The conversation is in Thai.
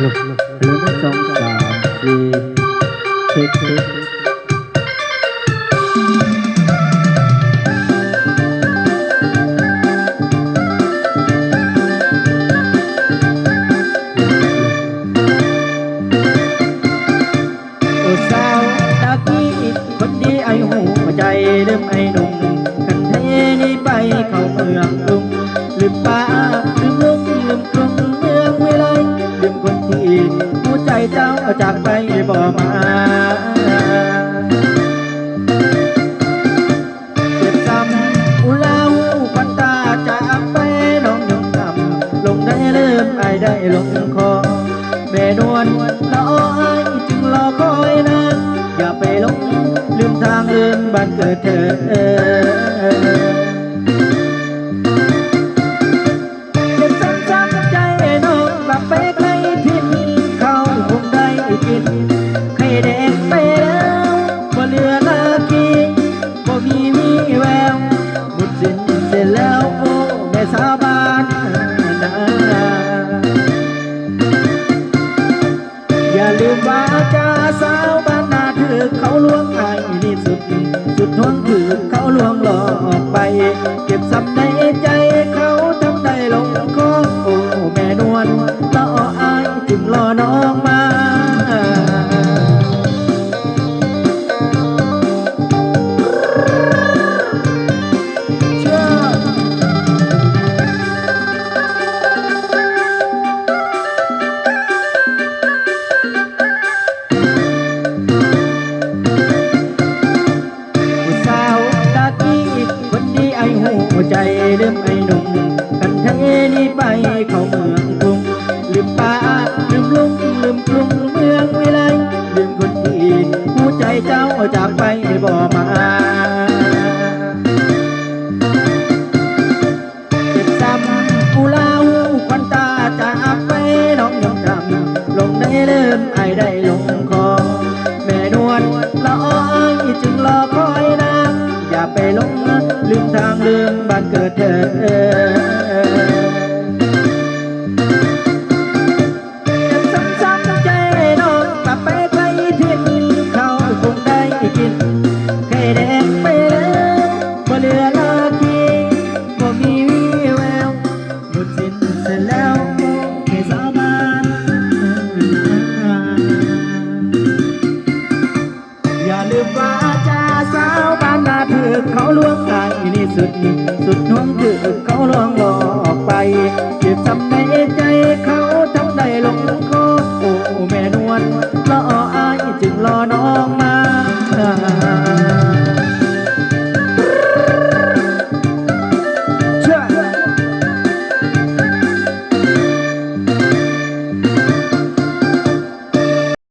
หนึ่งสองสามสี่เช็คเช็คโอ้สาวตะกี้คนดีไอ้หูใจเริ่มไอหนุ่มคันเทนี่ไปเข้าเมืองกรุงลืมป้าลืม เจ้าจากไปบ่มาเจ็บซ้ำอุลาหูควันตาจากไปน้องยงคำลงได้เริ่มไอได้ลงคอแม่นวลละอ้อยจึงรอคอยนานอย่าไปหลงลืมทางลืมบ้านเกิดเธอ อ จ้ากไปบ่มาเจ็บซ้ำกูเล่าควันตาจากไปน้องยังจำลงได้เริ่มไอได้ลงคอแม่นวลละอ้อยจึงรอคอยนานอย่าไปลงลืมทางลืมบ้านเกิดเธอ สุดสุดห่วง